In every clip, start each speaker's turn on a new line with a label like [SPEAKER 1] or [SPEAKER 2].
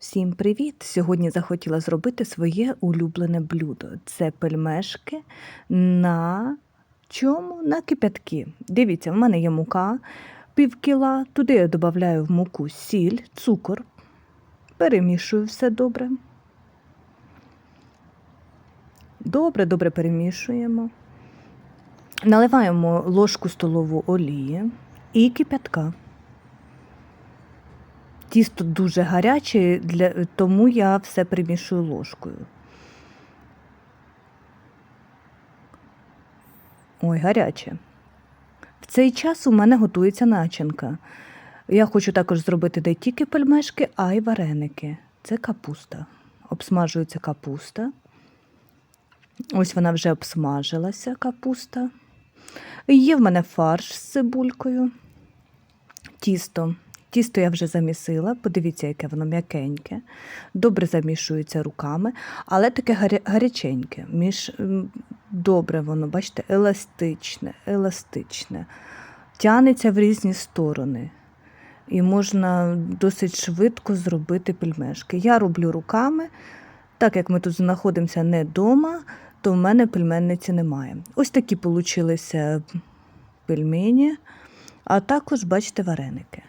[SPEAKER 1] Всім привіт! Сьогодні захотіла зробити своє улюблене блюдо. Це пельмешки на чому? На кипятки. Дивіться, в мене є мука пів кіла. Туди я додаю в муку сіль, цукор. Перемішую все добре. Добре, добре перемішуємо. Наливаємо ложку столову олії і кипятка. Тісто дуже гаряче, для, тому я все примішую ложкою. Ой, гаряче. В цей час у мене готується начинка. Я хочу також зробити не тільки пельмешки, а й вареники. Це капуста. Обсмажується капуста. Ось вона вже обсмажилася, капуста. Є в мене фарш з цибулькою, тісто. Тісто я вже замісила, подивіться, яке воно м'якеньке, добре замішується руками, але таке гаряченьке. Між... Добре воно, бачите, еластичне, еластичне, тянеться в різні сторони. І можна досить швидко зробити пельмешки. Я роблю руками, так як ми тут знаходимося не вдома, то в мене пельменниці немає. Ось такі получилися пельмені, а також, бачите, вареники.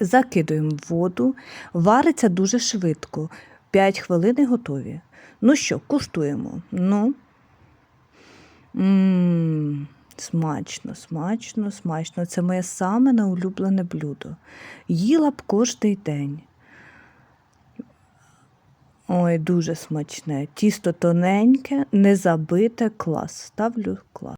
[SPEAKER 1] Закидуємо в воду, вариться дуже швидко. 5 хвилин і готові. Ну що, куштуємо. Ну. М, Смачно, смачно, смачно. Це моє саме неулюблене блюдо. Їла б кожний день. Ой, дуже смачне. Тісто тоненьке, не забите, клас. Ставлю клас.